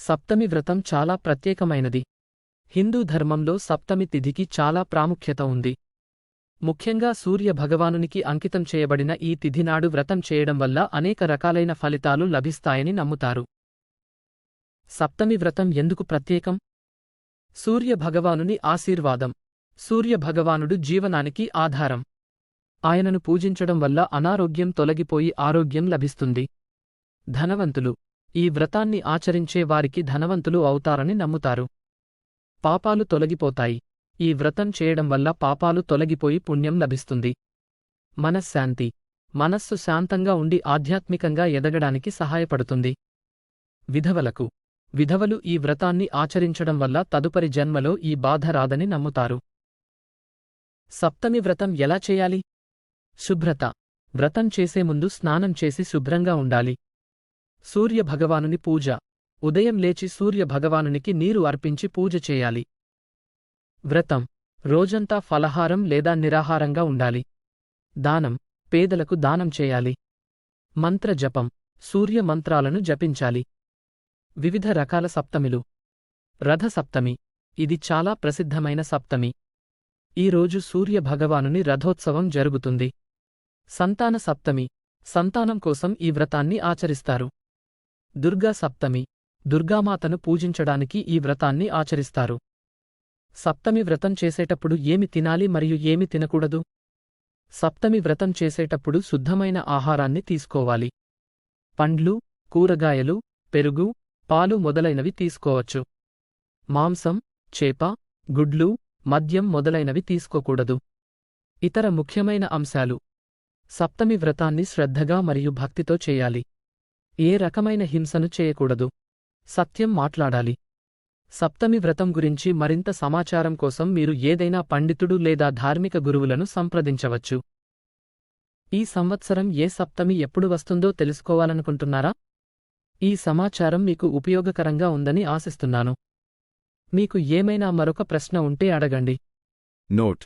సప్తమి వ్రతం చాలా ప్రత్యేకమైనది. హిందూ ధర్మంలో సప్తమి తిథికి చాలా ప్రాముఖ్యత ఉంది. ముఖ్యంగా సూర్య భగవానునికి అంకితం చేయబడిన ఈ తిథినాడు వ్రతం చేయడం వల్ల అనేక రకాలైన ఫలితాలు లభిస్తాయని నమ్ముతారు. సప్తమి వ్రతం ఎందుకు ప్రత్యేకం? సూర్య భగవానుని ఆశీర్వాదం. సూర్య భగవానుడు జీవనానికి ఆధారం. ఆయనను పూజించడం వల్ల అనారోగ్యం తొలగిపోయి ఆరోగ్యం లభిస్తుంది. ధనవంతులు. ఈ వ్రతాన్ని ఆచరించే వారికి ధనవంతులు అవుతారని నమ్ముతారు. పాపాలు తొలగిపోతాయి. ఈ వ్రతం చేయడం వల్ల పాపాలు తొలగిపోయి పుణ్యం లభిస్తుంది. మనశ్శాంతి. మనస్సు శాంతంగా ఉండి ఆధ్యాత్మికంగా ఎదగడానికి సహాయపడుతుంది. విధవలకు. విధవలు ఈ వ్రతాన్ని ఆచరించడం వల్ల తదుపరి జన్మలో ఈ బాధ రాదని నమ్ముతారు. సప్తమి వ్రతం ఎలా చేయాలి? శుభ్రత. వ్రతం చేసే ముందు స్నానం చేసి శుభ్రంగా ఉండాలి. సూర్యభగవానుని పూజ. ఉదయం లేచి సూర్యభగవానునికి నీరు అర్పించి పూజ చేయాలి. వ్రతం. రోజంతా ఫలహారం లేదా నిరాహారంగా ఉండాలి. దానం. పేదలకు దానం చేయాలి. మంత్ర జపం. సూర్య మంత్రాలను జపించాలి. వివిధ రకాల సప్తమిలు. రథ సప్తమి. ఇది చాలా ప్రసిద్ధమైన సప్తమి. ఈరోజు సూర్య భగవానుని రథోత్సవం జరుగుతుంది. సంతాన సప్తమి. సంతానం కోసం ఈ వ్రతాన్ని ఆచరిస్తారు. దుర్గా సప్తమి. దుర్గామాతను పూజించడానికి ఈ వ్రతాన్ని ఆచరిస్తారు. సప్తమి వ్రతం చేసేటప్పుడు ఏమి తినాలి మరియు ఏమి తినకూడదు? సప్తమి వ్రతం చేసేటప్పుడు శుద్ధమైన ఆహారాన్ని తీసుకోవాలి. పండ్లు కూరగాయలు పెరుగు పాలు మొదలైనవి తీసుకోవచ్చు. మాంసం చేప గుడ్లు మద్యం మొదలైనవి తీసుకోకూడదు. ఇతర ముఖ్యమైన అంశాలు. సప్తమి వ్రతాన్ని శ్రద్ధగా మరియు భక్తితో చేయాలి. ఏ రకమైన హింసను చేయకూడదు. సత్యం మాట్లాడాలి. సప్తమి వ్రతం గురించి మరింత సమాచారం కోసం మీరు ఏదైనా పండితుడు లేదా ధార్మిక గురువులను సంప్రదించవచ్చు. ఈ సంవత్సరం ఏ సప్తమి ఎప్పుడు వస్తుందో తెలుసుకోవాలనుకుంటున్నారా? ఈ సమాచారం మీకు ఉపయోగకరంగా ఉందని ఆశిస్తున్నాను. మీకు ఏమైనా మరొక ప్రశ్న ఉంటే అడగండి. నోట్